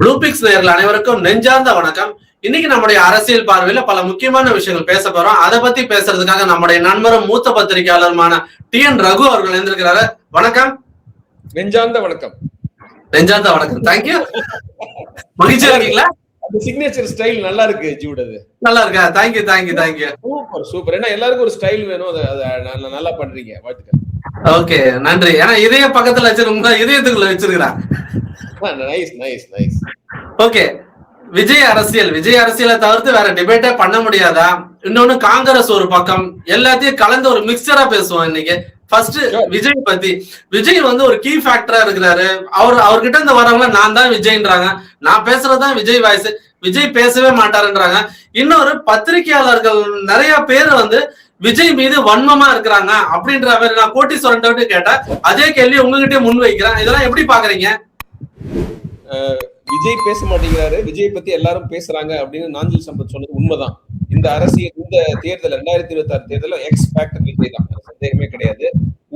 ப்ளூபிக்ஸ் நேயர்கள் அனைவருக்கும் நெஞ்சார்ந்த வணக்கம். இன்னைக்கு நம்முடைய அரசியல் பார்வையில பல முக்கியமான விஷயங்கள் பேச போறோம். அதை பத்தி பேசுறதுக்காக நம்முடைய நண்பரும் மூத்த பத்திரிகையாளருமான டி என் ரகு அவர்கள் இருந்திருக்கிறாரு வணக்கம். நெஞ்சார்ந்த வணக்கம். நெஞ்சார்ந்த வணக்கம். தேங்க்யூ மகிழ்ச்சியா இருக்கீங்களா? அந்த சிக்னேச்சர் ஸ்டைல் நல்லா இருக்கு ஜூடது நல்லா இருக்கா? Thank you thank you thank you super super ஏன்னா எல்லாருக்கும் ஒரு ஸ்டைல் வேணும். அதை நல்ல- பண்றீங்க. வாழ்த்துக்கள். ஓகே நன்றி. ஏன்னா இதய பக்கத்துல வச்சிருக்கோம் இதயத்துக்குள்ள வச்சிருக்கிறான். Nice nice nice okay Vijay அரசியல். விஜய் அரசியலை தவிர்த்து வேற டிபேட்டே பண்ண முடியாதா? இன்னொன்னு காங்கிரஸ் ஒரு பக்கம். எல்லாத்தையும் கலந்து ஒரு மிக்சரா பேசுவோம் இன்னைக்கு. ஃபர்ஸ்ட் விஜய் பத்தி. விஜய் வந்து ஒரு கீ ஃபேக்டரா இருக்கிறாரு. அவர் அவர்கிட்ட இருந்து வரவங்க நான் தான் விஜய்ன்றாங்க. நான் பேசுறதுதான் விஜய் வாய்ஸ் விஜய் பேசவே மாட்டாருன்றாங்க. இன்னொரு பத்திரிகையாளர்கள் நிறைய பேர் வந்து விஜய் மீது வன்மமா இருக்கிறாங்க. அப்படின்ற மாதிரி நான் கோட்டீஸ்வரன் கேட்டேன். அதே கேள்வி உங்ககிட்டயே முன் வைக்கிறேன். இதெல்லாம் எப்படி பாக்குறீங்க? விஜய் பேச மாட்டேங்கிறாரு. விஜய் பத்தி எல்லாரும் பேசுறாங்க அப்படின்னு நாஞ்சில் சம்பத் சொன்னது உண்மைதான். இந்த அரசியல் இந்த தேர்தல் ரெண்டாயிரத்தி இருபத்தி ஆறு தேர்தல் எக்ஸ் ஃபேக்டர் விஜய் தான். சந்தேகமே கிடையாது.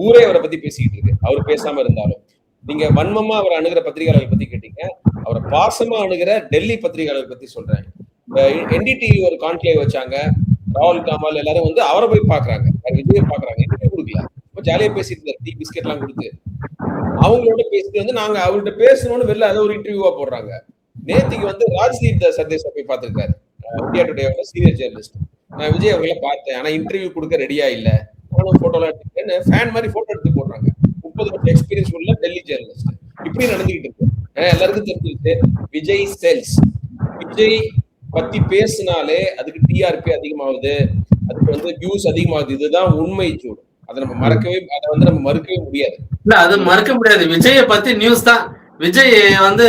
ஊரே அவரை பத்தி பேசிக்கிட்டு இருக்கு. அவர் பேசாம இருந்தாலும். நீங்க வன்மமா அவர் அணுகிற பத்திரிகையாளர்கள் பத்தி கேட்டீங்க. அவரை பாசமா அணுகிற டெல்லி பத்திரிகையாளர்கள் பத்தி சொல்றேன். என்டிடிவி ஒரு கான்க்ளேவ் வச்சாங்க. ராகுல் காமால் எல்லாரும் வந்து அவரை போய் பாக்குறாங்க விஜய் பாக்குறாங்க இன்டர்வியூ கொடுக்கல. ஜாலியா பேசிட்டு இருந்தார். டீ பிஸ்கெட் எல்லாம் கொடுத்து. அவங்களோட பேசிட்டு வந்து நாங்க அவர்கிட்ட பேசணும்னு வெளில அதை ஒரு இன்டர்வியூவா போடுறாங்க. நேத்திக்கு வந்து ராஜ்தீப் சர்தேசா போய் பார்த்துருக்காரு. இந்தியா டுடேவோட சீனியர் ஜேர்னலிஸ்ட் நான் விஜய் அவங்கள பார்த்தேன். ஆனா இன்டர்வியூ கொடுக்க ரெடியா இல்ல. நானும் போட்டோலாம் எடுத்துக்கேன்னு ஃபேன் மாதிரி போட்டோ எடுத்து போடுறாங்க. முப்பது வருஷம் எக்ஸ்பீரியன்ஸ் உள்ள டெல்லி ஜேர்னலிஸ்ட் இப்படி நடந்துகிட்டு இருக்கு. எல்லாருக்கும் தெரிஞ்சுக்கிட்டு விஜய் செல்ஸ் விஜய் பத்தி பேசினாலே அதுக்கு டிஆர்பி அதிகமாகுது. அதுக்கு வந்து வியூஸ் அதிகமாகுது. இதுதான் உண்மை சூடு. அதை நம்ம மறக்கவே அதை வந்து நம்ம மறுக்கவே முடியாது. இல்ல அது மறுக்க முடியாது. விஜய பத்தி நியூஸ் தான். விஜய் வந்து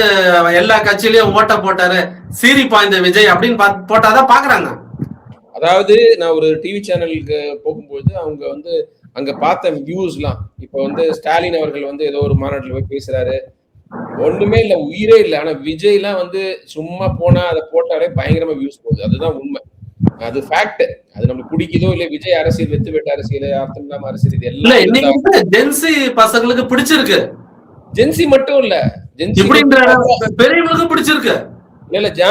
எல்லா கட்சியிலயும் ஓட்ட போட்டாரு. சீரி பாய்ந்த விஜய் அப்படின்னு பா- போட்டாதான் பாக்குறாங்க. அதாவது நான் ஒரு டிவி சேனலுக்கு போகும்போது அவங்க வந்து அங்க பார்த்த வியூஸ்லாம் இப்போ வந்து ஸ்டாலின் அவர்கள் வந்து ஏதோ ஒரு மாநாட்டில் போய் பேசுறாரு. ஒண்ணுமே இல்ல உயிரே இல்ல. ஆனா விஜய்லாம் வந்து சும்மா போனா அதை போட்டாலே பயங்கரமா வியூஸ் போகுது. அதுதான் உண்மை. அது ஃபேக்ட் அது நம்மளுக்கு பிடிக்குதோ இல்ல விஜய் அரசியல் வெத்து வெட்ட அரசியல் அர்த்தம் இல்லாம அரசியல் இது எல்லாம் ஜென்சி பசங்களுக்கு பிடிச்சிருக்கு. ஜென்சி மட்டும் இல்ல. ஜென்சி பெரியவங்களுக்கு பிடிச்சிருக்கு. இல்ல இல்ல ஜா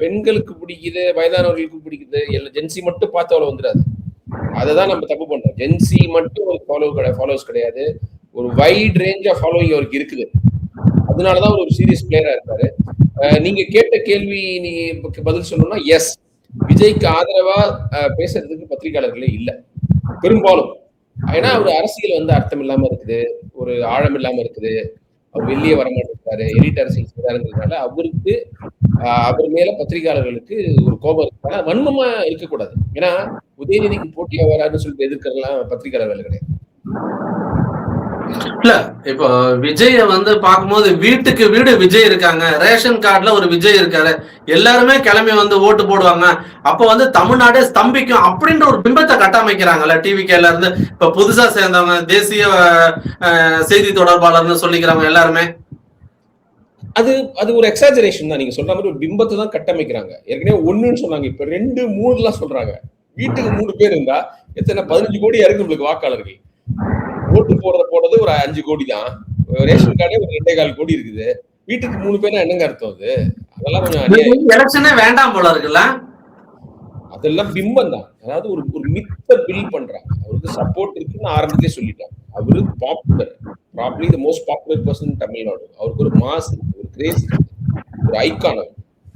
பெண்களுக்கு பிடிக்குது வயதானவர்களுக்கு பிடிக்குது. இல்ல ஜென்சி மட்டும் பார்த்து அவ்வளவு வந்துடாது. அததான் நம்ம தப்பு பண்றோம். ஜென்சி மட்டும் ஒரு ஃபாலோ கிடையாது ஃபாலோஸ் கிடையாது. ஒரு வைட் ரேஞ்ச் ஆஃப் ஃபாலோயிங் அவருக்கு இருக்குது. அதனாலதான் ஒரு சீரியஸ் பிளேயரா இருக்காரு. நீங்க கேட்ட கேள்வி நீ பதில் சொல்லணும்னா எஸ் விஜய்க்கு ஆதரவா பேசுறதுக்கு பத்திரிகையாளர்களே இல்லை. பெரும்பாலும். ஏன்னா அவர் அரசியல் வந்து அர்த்தம் இல்லாம இருக்குது. ஒரு ஆழம் இல்லாம இருக்குது. அவர் வெளியே வரமாட்டிருக்காரு எலிட் அரசியல் செய்யறாருங்கிறதுனால அவருக்கு அவர் மேல பத்திரிகையாளர்களுக்கு ஒரு கோபம் இருக்கு வன்மமா இருக்கக்கூடாது. ஏன்னா உதயநிதிக்கு போட்டியா வராதுன்னு சொல்லிட்டு எதிர்க்கிறதுலாம் பத்திரிகையாளர்கள். கிடையாது இல்ல இப்போ விஜய வந்து பார்க்கும்போது வீட்டுக்கு வீடு விஜய் இருக்காங்க ரேஷன் கார்டுல ஒரு விஜய் இருக்காரு எல்லாருமே கிளம்பி வந்து ஓட்டு போடுவாங்க. அப்ப வந்து தமிழ்நாடே ஸ்தம்பிக்கும் அப்படின்ற ஒரு பிம்பத்தை கட்டமைக்கிறாங்கல்ல டிவி கேல இருந்து. இப்ப புதுசா சேர்ந்தவங்க தேசிய செய்தி தொடர்பாளர்னு சொல்லிக்கிறவங்க எல்லாருமே. அது அது ஒரு எக்ஸாஜரேஷன் தான். நீங்க சொல்ற மாதிரி ஒரு பிம்பத்தை தான் கட்டமைக்கிறாங்க. ஏற்கனவே ஒண்ணுன்னு சொன்னாங்க. இப்ப ரெண்டு மூணுலாம் சொல்றாங்க. வீட்டுக்கு மூணு பேர் இருந்தா எத்தனை பதினஞ்சு கோடி இறங்கு நம்மளுக்கு வாக்காளர்கள். ஓட்டு போடுற போடுறது ஒரு அஞ்சு கோடி தான் ரேஷன் கார்டே ஒரு ரெண்டே கால் கோடி இருக்குது. வீட்டுக்கு மூணு பேர்னா என்னங்க அர்த்தம் அது? அதெல்லாம் கொஞ்சம் எலெக்ஷனே வேண்டாம் போல இருக்குல்ல? அதெல்லாம் பிம்பம் தான் அதாவது ஒரு ஒரு மித்த பில் பண்றாங்க. அவருக்கு சப்போர்ட் இருக்குன்னு ஆரம்பத்திலே சொல்லிட்டாங்க அவரு popular probably the most popular person Tamil Nadu அவருக்கு ஒரு மாஸ் ஒரு கிரேஸ் ஒரு ஐக்கான் அவர்.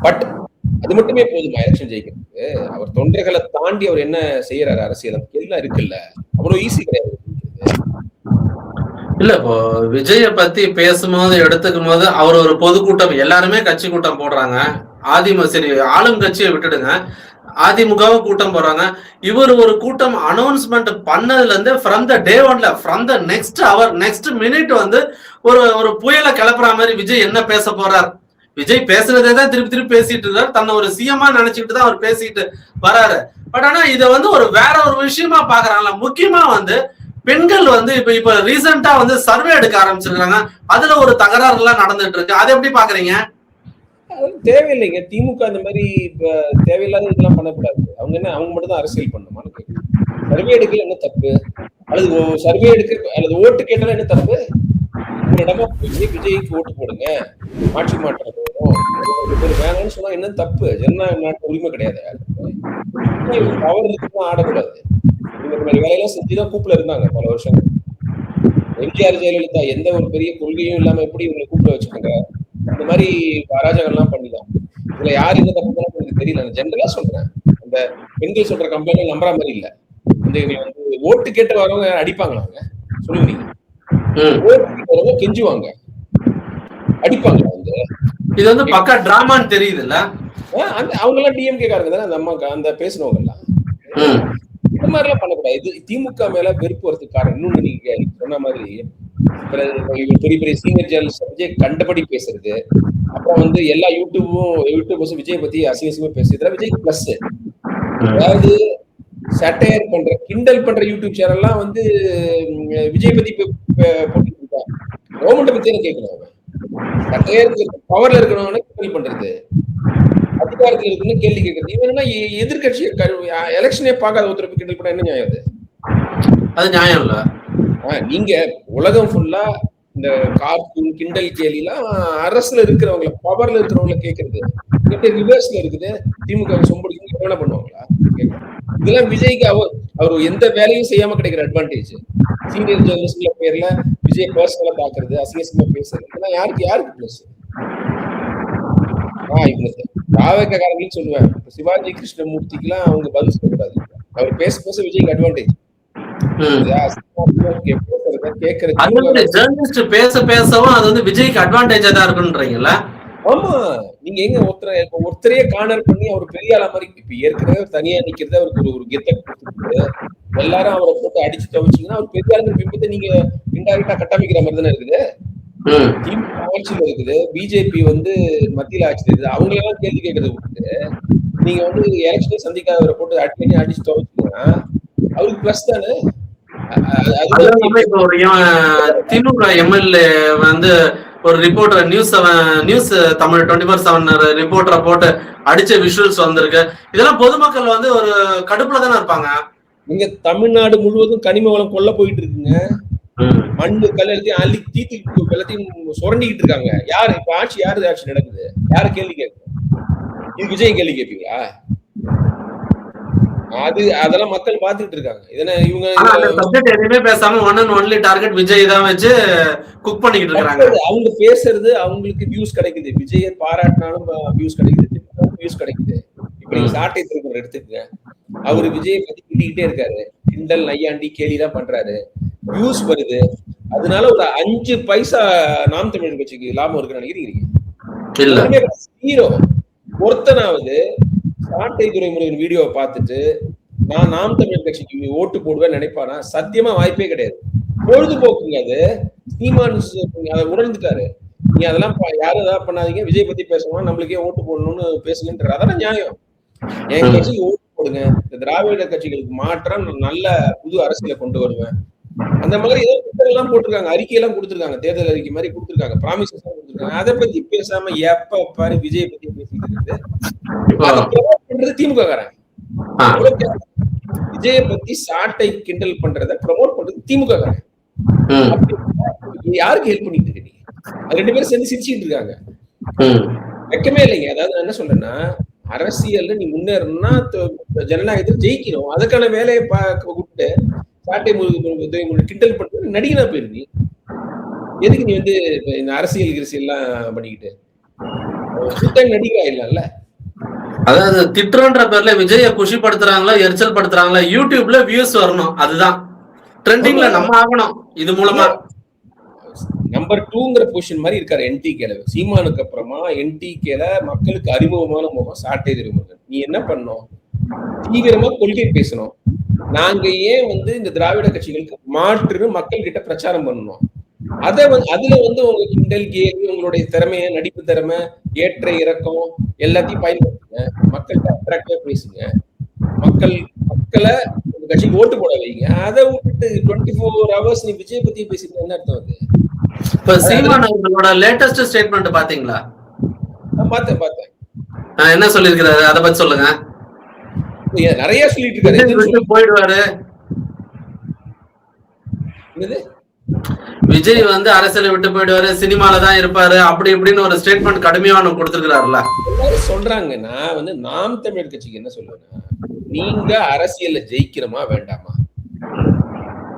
பட் அது மட்டுமே போதுமா எலெக்ஷன் ஜெயிக்கிறதுக்கு? அவர் தொண்டர்களை தாண்டி அவர் என்ன செய்யறாரு அரசியல்? கேள்விலாம் இருக்குல்ல. அவ்வளவு ஈஸி கிடையாது. இல்ல இப்போ விஜய பத்தி பேசும்போது எடுத்துக்கும் போது அவர் ஒரு பொதுக்கூட்டம் எல்லாருமே கட்சி கூட்டம் போடுறாங்க. ஆதிம சரி ஆளும் கட்சியை விட்டுடுங்க. அதிமுகவும் கூட்டம் போடுறாங்க. இவர் ஒரு கூட்டம் அனௌன்ஸ்மெண்ட் பண்ணதுல இருந்து ஃப்ரம் த டே ஒன்ல ஃப்ரம் த நெக்ஸ்ட் அவர் நெக்ஸ்ட் மினிட் வந்து ஒரு ஒரு புயலை கிளப்புற மாதிரி விஜய் என்ன பேச போறார்? விஜய் பேசுனதே தான் திருப்பி திருப்பி பேசிட்டு இருக்காரு. தன்னை ஒரு சிஎம்மா நினைச்சுக்கிட்டு தான் அவர் பேசிட்டு வராரு. பட் ஆனா இதை வந்து ஒரு வேற ஒரு விஷயமா பாக்குறாங்கல்ல முக்கியமா வந்து பெண்கள் வந்து இப்ப இப்ப ரீசெண்டா வந்து சர்வே எடுக்க ஆரம்பிச்சிருக்காங்க. அதுல ஒரு தகராறு எல்லாம் நடந்துட்டு இருக்கு. அதை எப்படி பாக்குறீங்க? அது தேவையில்லைங்க. திமுக இந்த மாதிரி இப்ப தேவையில்லாத இதெல்லாம் பண்ணக்கூடாது. அவங்க என்ன அவங்க மட்டும் தான் அரசியல் பண்ணணுமான்னு சர்வே எடுக்கல என்ன தப்பு? அல்லது சர்வே எடுக்க அல்லது ஓட்டு கேட்டாலும் என்ன தப்பு? ஒரு இடமா போய் விஜய்க்கு ஓட்டு போடுங்க. ஆட்சி மாற்றம் வேணும் வேணும்னு சொன்னா என்ன தப்பு? ஜனநாயக நாட்டு உரிமை கிடையாது. பவர் இருக்குன்னு ஆடக்கூடாது. இந்த மாதிரி வேலையெல்லாம் செஞ்சுதான் கூப்பிட இருந்தாங்க பல வருஷம். எம்ஜிஆர் ஜெயலலிதா எந்த ஒரு பெரிய கொள்கையும் இல்லாம எப்படி இவங்களை கூப்பிட வச்சுக்கோங்க? இந்த மாதிரி அராஜகம்லாம் பண்ணிதான். இதுல யார் என்ன தப்பு எனக்கு தெரியல. நான் ஜென்ரலா சொல்றேன். அந்த பெண்கள் சொல்ற கம்பெனி நம்புற மாதிரி இல்ல. இந்த வந்து ஓட்டு கேட்டு வரவங்க அடிப்பாங்களாங்க. சொல்லுங்க நீங்க. கெஞ்சுவாங்க. அடிப்பாங்க வந்து. இது வந்து பக்கா டிராமான்னு தெரியுதுல்ல? ஆஹ் அந்த அவங்க எல்லாம் டிஎம்கே காரங்க தானே அந்த அம்மா அந்த பேசுனவங்க எல்லாம் ம். இந்த மாதிரி எல்லாம் பண்ணக்கூடாது. இது திமுக மேல வெறுப்பு வரதுக்கு காரணம். இன்னொன்னு நீங்க சொன்ன மாதிரி பெரிய பெரிய சீனியர் ஜேர்னலிஸ்ட் விஜய் கண்டபடி பேசுறது. அப்புறம் வந்து எல்லா யூடியூபும் யூடியூபர்ஸும் விஜய் பத்தி அசிங்க அசிங்கமா பேசுறது விஜய் பிளஸ் அதாவது சட்டையர் பண்ற கிண்டல் பண்ற யூடியூப் சேனல்லாம் வந்து விஜய் பத்தி போட்டுட்டு இருக்கான். கவர்மெண்ட் பத்தி கேட்கணும் அவன்? சட்டையர் பவர்ல இருக்கிறவன கிண்டல் பண்றது? அதிகாரத்துல இருக்குன்னு கேள்வி கேட்கறது. இவன் என்ன எ- எதிர்க்கட்சி எலெக்ஷனே பார்க்காத ஒருத்தர் கிண்டல் பண்ண என்ன நியாயம் அது? அது நியாயம் இல்ல. நீங்க உலகம் ஃபுல்லா இந்த கார்ட்டூன் கிண்டல் கேலிலாம் அரசுல இருக்கிறவங்கள பவர்ல இருக்கிறவங்கள எப்படி ரிவர்ஸ்ல இருக்குது? திமுக சொம்படிக்கு என்ன பண்ணுவாங்களா. இதெல்லாம் விஜய்க்கு அவர் அவர் எந்த வேலையும் செய்யாம கிடைக்கிற அட்வான்டேஜ் சீனியர் ஜேர்னலிஸ்ட்ல பேர்ல விஜய் பர்சனலா பாக்குறது அசிங்கசிங்கமா பேசுறது இதெல்லாம் யாருக்கு யாருக்கு பிளஸ் ஆஹ் இவங்க ராவக்காரங்களையும் சொல்லுவேன். சிவாஜி கிருஷ்ணமூர்த்திக்குலாம் அவங்க பதில் சொல்லக்கூடாது. அவர் பேச பேச விஜய்க்கு அட்வான்டேஜ் பேச பேசவும் அது வந்து விஜய்க்கு அட்வான்டேஜா தான் இருக்குன்றீங்கல்ல? ஆமா. நீங்க எங்க ஒருத்தரை ஒருத்தரையே கார்னர் பண்ணி அவர் பெரிய ஆளா மாதிரி இப்ப ஏற்கனவே தனியா நிக்கிறது அவருக்கு ஒரு ஒரு கெத்த கொடுத்துருக்கு எல்லாரும் அவரை போட்டு அடிச்சு துவச்சிங்கன்னா அவர் பெரிய ஆளுங்க பிம்பத்தை நீங்க இன்டைரக்டா கட்டமைக்கிற மாதிரி தானே இருக்குது. திமுக ஆட்சியில இருக்குது. பிஜேபி வந்து மத்தியில ஆட்சியில இருக்குது. அவங்க எல்லாம் கேள்வி கேட்கறத விட்டுட்டு நீங்க வந்து எலெக்ஷனே சந்திக்காதவரை போட்டு அடி அடிச்சு துவச்சிங்கன்னா அவருக்கு பிளஸ் தானே? திமுக எம்எல்ஏ வந்து ஒரு reporter news news Tamil twenty four seven ரிப்போர்ட்டரை போட்டு அடிச்ச விஷுவல்ஸ் வந்திருக்கு. இதெல்லாம் பொதுமக்கள் வந்து ஒரு கடுப்புல தானே இருப்பாங்க. இங்க தமிழ்நாடு முழுவதும் கனிம வளம் கொல்ல போயிட்டு இருக்குங்க. மண்ணு கல் எல்லாத்தையும் அள்ளி தீத்து எல்லாத்தையும் சுரண்டிக்கிட்டு இருக்காங்க. யாரு இப்ப ஆட்சி யாரு ஆட்சி நடக்குது யாரு கேள்வி கேட்கு இது விஜய் கேள்வி கேட்பீங்களா? அது அதெல்லாம் மக்கள் பாத்துக்கிட்டு இருக்காங்க. இதனை இவங்க சப்ஜெக்ட் எதுவுமே பேசாம one and only target Vijay தான் வச்சு குக் பண்ணிக்கிட்டு இருக்காங்க அவங்க பேசுறது அவங்களுக்கு வியூஸ் கிடைக்குது. விஜயை பாராட்டினாலும் வியூஸ் கிடைக்குது. வியூஸ் கிடைக்குது. இப்ப நீங்க சாட்டை திருக்குறள் எடுத்துக்கங்க. அவரு விஜயை பத்தி திட்டிக்கிட்டே இருக்காரு. கிண்டல் நையாண்டி கேலி தான் பண்றாரு. வியூஸ் வருது. அதனால ஒரு அஞ்சு பைசா நாம் தமிழ் கட்சிக்கு லாபம் இருக்குன்னு நினைக்கிறீங்க? ஹீரோ ஒருத்தனாவது சாட்டை துறைமுருகன் வீடியோவை பார்த்துட்டு நான் நாம் தமிழ் கட்சிக்கு ஓட்டு போடுவேன் நினைப்பானா? சத்தியமா வாய்ப்பே கிடையாது. பொழுதுபோக்குங்க அது. சீமான் அதை உணர்ந்துட்டாரு. நீ அதெல்லாம் பா- யாரும் ஏதாவது பண்ணாதீங்க. விஜய் பத்தி பேசணும் நம்மளுக்கே ஓட்டு போடணும்னு பேசுங்கன்ற அதெல்லாம் நியாயம். என் கட்சிக்கு ஓட்டு போடுங்க. இந்த திராவிட கட்சிகளுக்கு மாற்றம் நல்ல புது அரசியலை கொண்டு வருவேன். அந்த மாதிரி ஏதோ எல்லாம் போட்டிருக்காங்க. அறிக்கை எல்லாம் கொடுத்திருக்காங்க. தேர்தல் அறிக்கை மாதிரி கொடுத்திருக்காங்க. ப்ராமிசஸ் கொடுத்திருக்காங்க. அதை பத்தி பேசாம எப்ப பாரு விஜய் பத்தி பண்றது திமுக காரன் ஆ. விஜய பத்தி சாட்டை கிண்டல் பண்றத ப்ரமோட் பண்றது திமுக இது யாருக்கு ஹெல்ப் பண்ணிட்டு இருக்க நீங்க அது ரெண்டு பேரும் சேர்ந்து சிரிச்சுட்டு இருக்காங்க. வெக்கமே இல்லைங்க. அதாவது நான் என்ன சொல்றேன்னா அரசியல்ல நீ முன்னேறணும்னா ஜனநாயகத்தில் ஜெயிக்கணும். அதுக்கான வேலையை விட்டு சாட்டை முருகு கிண்டல் பண்றது நடிகனா போயிருக்கு எதுக்கு நீ வந்து இந்த அரசியல் கிரசியல் எல்லாம் பண்ணிக்கிட்டு? ஃபுல் டைம் நடிகா இல்லல்ல? அதாவது திட்டுறன்ற பேர்ல விஜய குஷிப்படுத்துறாங்களா எரிச்சல் படுத்துறாங்களா யூடியூப்ல வியூஸ் வரணும். அதுதான். ட்ரெண்டிங்ல நம்ம ஆகணும். இது மூலமா. நம்பர் டூங்கிற பொசிஷன் மாதிரி இருக்காரு என்டிகேல சீமானுக்கு அப்புறமா என்டிகேல மக்களுக்கு அறிமுகமான முகம் சாட்டை திருமுருகன். நீ என்ன பண்ணோம் தீவிரமா கொள்கை பேசணும். நாங்க ஏன் வந்து இந்த திராவிட கட்சிகளுக்கு மாற்றுன்னு மக்கள் கிட்ட பிரச்சாரம் பண்ணணும்? அத வந்து அதுல வந்து உங்க கிண்டல் கேள்வி உங்களுடைய திறமைய நடிப்பு திறமை ஏற்ற இறக்கம் எல்லாத்தையும் பயன்படுத்துங்க. மக்கள்கிட்ட அட்ராக்டிவா பேசுங்க. மக்கள் மக்களை உங்க கட்சிக்கு ஓட்டு போட வைங்க. அதை விட்டுட்டு டுவெண்ட்டி ஃபோர் ஹவர்ஸ் நீ விஜய் பத்தி பேசிட்டு என்ன அர்த்தம் அது? இப்ப சீமான் அவர்களோட லேட்டஸ்ட் ஸ்டேட்மெண்ட் பாத்தீங்களா? பார்த்தேன் பார்த்தேன் என்ன சொல்லியிருக்கிறாரு? அதை பத்தி சொல்லுங்க. நிறைய சொல்லிட்டு இருக்காரு போயிடுவாரு. விஜய் வந்து அரசியலை விட்டு போயிடுவாரு சினிமால தான் இருப்பாரு அப்படி இப்படின்னு ஒரு ஸ்டேட்மெண்ட் கடுமையா ஒண்ணு கொடுத்துருக்காருல்ல எல்லாரும் சொல்றாங்க. நான் வந்து நாம் தமிழர் கட்சிக்கு என்ன சொல்லுவேன்னா நீங்க அரசியல்ல ஜெயிக்கிறோமா வேண்டாமா?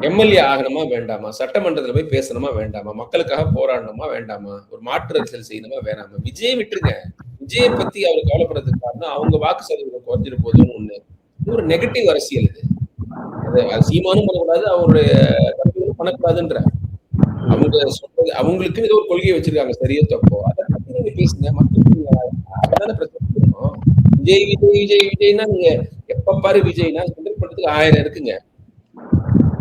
எம்எல்ஏ ஆகணுமா வேண்டாமா? சட்டமன்றத்துல போய் பேசணுமா வேண்டாமா? மக்களுக்காக போராடணுமா வேண்டாமா? ஒரு மாற்று அரசியல் செய்யணுமா வேணாமா? விஜய் விட்டுருங்க. விஜயை பத்தி அவர் கவலைப்படுறதுக்கு காரணம் அவங்க வாக்கு சதவீதம் குறைஞ்சிட்டு போதும்னு ஒண்ணு. இது ஒரு நெகட்டிவ் அரசியல் இது. சீமானும் பண்ணக்கூடாது அவருடைய தம்பிகளும் பண்ணக்கூடாதுன்ற. அவங்க சொல்றது அவங்களுக்கு ஏதோ ஒரு கொள்கையை வச்சிருக்காங்க சரியோ தப்போ. அதை பத்தி நீங்க பேசுங்க. மக்களுக்கு அதான பிரச்சனை. விஜய் விஜய் விஜய் விஜய்னா நீங்க எப்ப பாரு விஜய்னா கிண்டல் பண்றதுக்கு ஆயிரம் இருக்குங்க.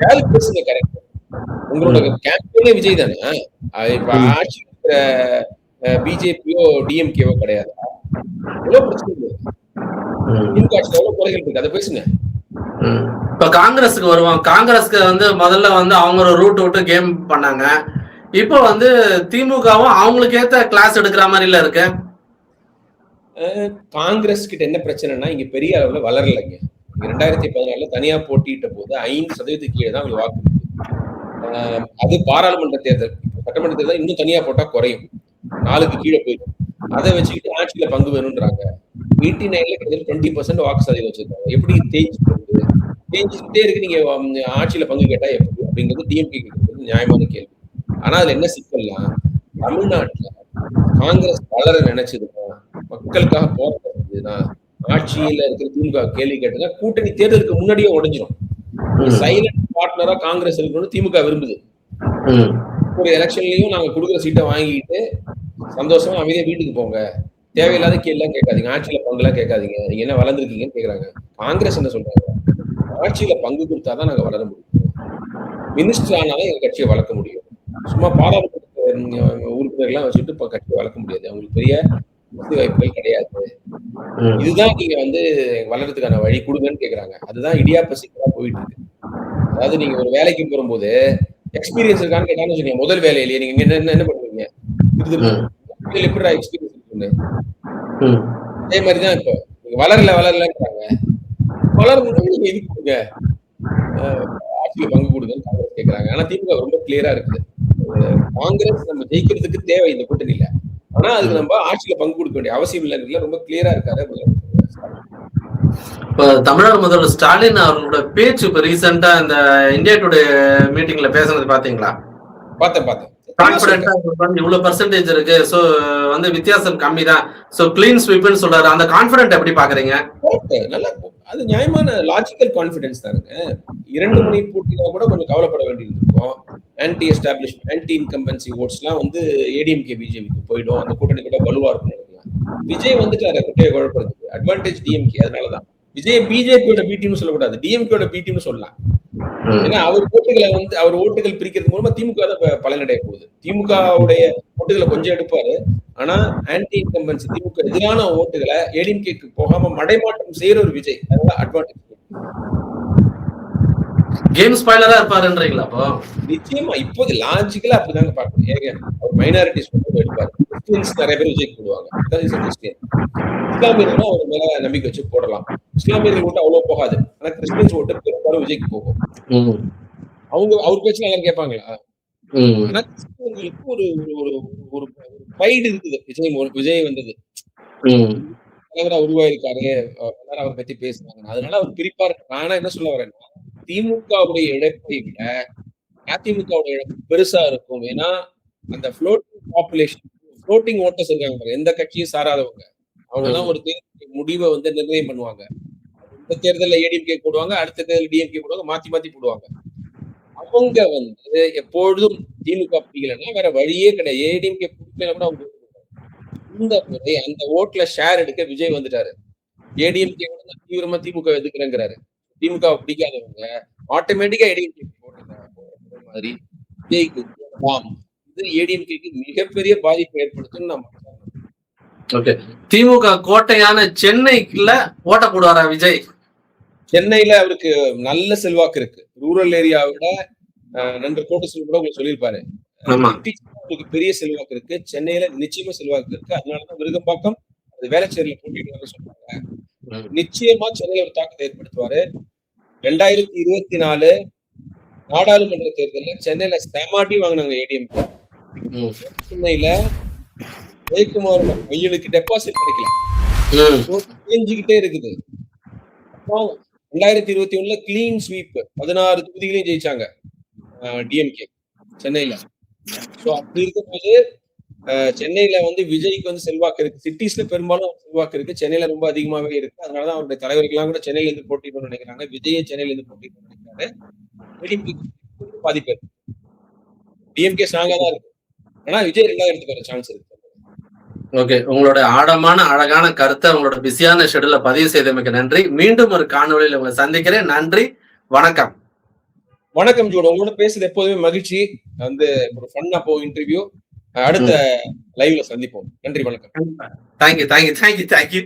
யாரு பேசுங்க கரெக்ட் உங்களோட கேம்பெயினே விஜய் தானே? இப்ப. ஆட்சி இருக்கிற பிஜேபியோ டிஎம்கேவோ கிடையாது. எவ்வளவு பிரச்சனை திமுக எவ்வளவு குறைகள் இருக்கு? அதை பேசுங்க. இப்ப காங்கிரஸுக்கு வருவோம் காங்கிரஸ்க்கு வந்து முதல்ல வந்து அவங்க ஒரு ரூட் விட்டு கேம் பண்ணாங்க. இப்போ வந்து திமுகவும் அவங்களுக்கு ஏத்த கிளாஸ் எடுக்கிற மாதிரில இருக்கு. காங்கிரஸ் கிட்ட என்ன பிரச்சனைனா இங்க பெரிய அளவுல வளரலைங்க. ரெண்டாயிரத்தி பதினாலுல தனியா போட்டியிட்ட போது ஐந்து சதவீதத்துக்கு கீழே தான் அவங்களுக்கு வாக்கு. அது பாராளுமன்ற தேர்தல். சட்டமன்ற தேர்தல் இன்னும் தனியா போட்டா குறையும். நாலுக்கு கீழே போயிடும். அதை வச்சுக்கிட்டு ஆட்சியில பங்கு வேணும்ன்றாங்க. எயிட்டி நைன்ல கிட்டத்தட்ட டுவெண்ட்டி பர்சன்ட் வாக்கு சதவீதம் வச்சிருக்காங்க. எப்படி தேய்ச்சி போகுது தேய்ச்சிக்கிட்டே இருக்கு. நீங்க ஆட்சியில பங்கு கேட்டா எப்படி? அப்படிங்கிறது டிஎம்கே நியாயமான கேள்வி. ஆனா அதுல என்ன சிக்கல்னா தமிழ்நாட்டுல காங்கிரஸ் வளர நினைச்சதுன்னா மக்களுக்காக போராடுறதுன்னா ஆட்சியில இருக்கிற திமுக கேள்வி கேட்டதுன்னா கூட்டணி தேர்தலுக்கு முன்னாடியே உடைஞ்சிரும். சைலண்ட் பார்ட்னரா காங்கிரஸ் இருக்கணும்னு திமுக விரும்புது. ஒரு எலெக்ஷன்லயும் நாங்க கொடுக்குற சீட்டை வாங்கிட்டு சந்தோஷமா அமைதியா வீட்டுக்கு போங்க. தேவையில்லாத கேள்விலாம் கேட்காதீங்க. ஆட்சியில பங்குலாம் கேட்காதீங்க. நீங்க என்ன வளர்ந்துருக்கீங்கன்னு கேக்குறாங்க. காங்கிரஸ் என்ன சொல்றாங்க? ஆட்சியில பங்கு கொடுத்தாதான் நாங்க வளர முடியும். மினிஸ்டர் ஆனாதான் எங்க கட்சியை வளர்க்க முடியும். சும்மா பாராளுமன்ற உம், உறுப்பினர்லாம் வச்சுட்டு இப்ப கட்சியை வளர்க்க முடியாது. அவங்களுக்கு பெரிய வாய்ப்புகள் கிடையாது. இதுதான் நீங்க வந்து வளர்றதுக்கான வழி. கொடுங்கன்னு கேக்குறாங்க. அதுதான் இடியாப்ப சிக்கலா போயிட்டு இருக்கு. அதாவது நீங்க ஒரு வேலைக்கு போகும்போது எக்ஸ்பீரியன்ஸ் இருக்கான்னு கேட்டான்னு வச்சுக்கோங்க. முதல் வேலையிலேயே நீங்க என்ன என்ன பண்ணுவீங்க? இது எப்படி எக்ஸ்பீரியன்ஸ் இருக்குன்னு. அதே மாதிரிதான் இப்போ. நீங்க வளரல வளரலன்றாங்க. வளரணும் நீங்க இது கொடுங்க? ஆட்சியில பங்கு கொடுங்கன்னு காங்கிரஸ் கேக்குறாங்க. ஆனா திமுக ரொம்ப கிளியரா இருக்குது. காங்கிரஸ் நம்ம ஜெயிக்கிறதுக்கு தேவை இந்த கூட்டணியில. ஆனா அதுக்கு நம்ம ஆட்சியில பங்கு கொடுக்க வேண்டிய அவசியம் இல்லைங்கிறதுல ரொம்ப கிளியரா இருக்காரு. இப்ப தமிழக முதல்வர் ஸ்டாலின் அவர்களோட பேச்சு இப்ப ரீசெண்டா இந்த இந்தியா டுடே மீட்டிங்ல பேசுனது பாத்தீங்களா? பார்த்தேன் பார்த்தேன். கான்பிடென்டா இவ்வளவு பர்சன்டேஜ் இருக்கு. சோ வந்து வித்தியாசம் கம்மி தான் சோ கிளீன் ஸ்வீப்னு சொல்றாரு. அந்த கான்பிடென்ட் எப்படி பாக்குறீங்க? நல்லா அது நியாயமான லாஜிக்கல் கான்பிடன்ஸ் தானுங்க இரண்டு மணி போட்டினா கூட கொஞ்சம் கவலைப்பட வேண்டியிருக்கும் ஆன்டி எஸ்டாப்ளிஷ் ஆன்டி இன்கம்பன்சி ஓட்ஸ்லாம் வந்து ஏடிஎம்கே பிஜேபிக்கு போயிடும். அந்த கூட்டணி கூட வலுவா இருக்கும் விஜய் வந்துட்டாரு குட்டையை குழப்பறதுக்கு. அட்வான்டேஜ் டிஎம்கே அதனாலதான். விஜய் பிஜேபியோட பி டீம்னு சொல்லக்கூடாது. டிஎம்கேயோட பி டீம்னு சொல்லலாம். ஏன்னா அவர் ஓட்டுகளை வந்து அவர் ஓட்டுகள் பிரிக்கிறது மூலமா திமுக தான் பலனடைய போகுது. திமுகவுடைய ஓட்டுகளை கொஞ்சம் எடுப்பாரு. ஆனா ஆன்டி இன்கம்பன்சி திமுக எதிரான ஓட்டுகளை ஏடிஎம்கேக்கு போகாம மடைமாற்றம் செய்யற ஒரு விஜய். அதனால அட்வான்டேஜ் கேம் ஸ்பாய்லரா இருப்பாருன்றீங்களா அப்போ? நிச்சயமா இப்போது லாஜிக்கலா அப்படிதாங்க பார்க்கணும். ஏங்க அவர் மைனாரிட்டிஸ் மட்டும் எடுப்பாரு கிறிஸ்டியன்ஸ் நிறைய பேர் விஜய்க்கு போடுவாங்க. Christian. இஸ்லாமியர்களும் அவர் மேல நம்பிக்கை வச்சு போடலாம். இஸ்லாமியர்கள் ஓட்டு அவ்வளவு போகாது. ஆனா கிறிஸ்டியன்ஸ் ஓட்டு பெரும்பாலும் விஜய்க்கு போகும். அவங்க அவர் பேச்சு எல்லாரும் கேட்பாங்களா. ஆனா கிறிஸ்தவங்களுக்கு ஒரு ஒரு ஒரு ஒரு ப்ரைடு இருக்குது. விஜய் விஜய் வந்தது. தலைவரா உருவாயிருக்காரு எல்லாரும் அவரை பத்தி பேசுறாங்க. அதனால அவர் பிரிப்பா இருக்கு ஆனா என்ன சொல்ல வரேன்னா திமுகவுடைய இழப்பை விட அதிமுகவுடைய இழப்பு பெருசா இருக்கும். ஏன்னா அந்த ஃப்ளோட்டிங் பாப்புலேஷன் ஃப்ளோட்டிங் ஓட்டர்ஸ் இருக்காங்க. எந்த கட்சியும் சாராதவங்க. அவங்க தான் ஒரு தேர்தல் முடிவை வந்து நிர்ணயம் பண்ணுவாங்க. இந்த தேர்தலில் ஏடிஎம்கே போடுவாங்க அடுத்த தேர்தல் டிஎம்கே போடுவாங்க மாத்தி மாத்தி போடுவாங்க. அவங்க வந்து எப்பொழுதும் திமுக பிடிக்கலன்னா வேற வழியே கிடையாது. ஏடிஎம்கே பிடிக்கல கூட அவங்க இந்த முறை அந்த ஓட்டுல ஷேர் எடுக்க விஜய் வந்துட்டாரு. ஏடிஎம்கே தீவிரமா திமுக எதுக்குறேங்கிறாரு திமுக பிடிக்காதவங்க ஆட்டோமேட்டிக்கா ஏடிஎம்கே போடுற மாதிரி. இது ஏடிஎம்கேக்கு மிகப்பெரிய பாதிப்பை ஏற்படுத்தும் நம்ம ஓகே திமுக கோட்டையான சென்னைக்குள்ள ஓட்ட போடுவாரா விஜய்? சென்னையில அவருக்கு நல்ல செல்வாக்கு இருக்கு. ரூரல் ஏரியாவோட நன்று கோட்டத்தில் கூட உங்களுக்கு சொல்லியிருப்பாரு. பெரிய செல்வாக்கு இருக்கு. சென்னையில நிச்சயமா செல்வாக்கு இருக்கு. அதனாலதான் விருகம்பாக்கம் அது வேளச்சேரியில போட்டிட்டு சொல்றாங்க. நிச்சயமா சென்னையில ஒரு தாக்கத்தை ஏற்படுத்துவாரு. ரெண்டாயிரத்தி இருபத்தி நாலு நாடாளுமன்ற தேர்தல்ல சென்னையில செமாட்டி வாங்கினாங்க ஏடிஎம். சென்னையில ஜெயக்குமார் பையனுக்கு டெபாசிட் கிடைக்கல. தேஞ்சுக்கிட்டே இருக்குது. அப்புறம் ரெண்டாயிரத்தி இருபத்தி ஒண்ணுல கிளீன் ஸ்வீப் பதினாறு தொகுதிகளையும் ஜெயிச்சாங்க டிஎம்கே சென்னையில. ஸோ அப்படி இருக்கும்போது சென்னையில வந்து விஜய்க்கு வந்து செல்வாக்கு இருக்கு. சிட்டிஸ்ல பெரும்பாலும் செல்வாக்கு இருக்கு. சென்னையில ரொம்ப அதிகமாவே இருக்கு. அதனாலதான் அவருடைய தலைவர்கள்லாம் கூட சென்னையில இருந்து போட்டி பண்ண நினைக்கிறாங்க. விஜயே சென்னையில இருந்து போட்டி பண்ண நினைக்கிறாரு. பாதிப்பு டிஎம்கே ஸ்ட்ராங்கா தான் இருக்கு. ஆனா விஜய் ரெண்டாவது இடத்துக்கு வர சான்ஸ் இருக்கு. ஓகே. உங்களோட ஆழமான அழகான கருத்தை உங்களோட பிஸியான ஷெடியூல பதிவு செய்தமைக்கு நன்றி. மீண்டும் ஒரு காணொளியில் உங்களை சந்திக்கிறேன். நன்றி. வணக்கம். வணக்கம் ஜோடு உங்களோட பேசுறது எப்போதுமே மகிழ்ச்சி. வந்து ஒரு ஃபன்னா போ இன்டர்வியூ அடுத்த லைவ்ல சந்திப்போம். நன்றி வணக்கம். Thank you thank you thank you thank you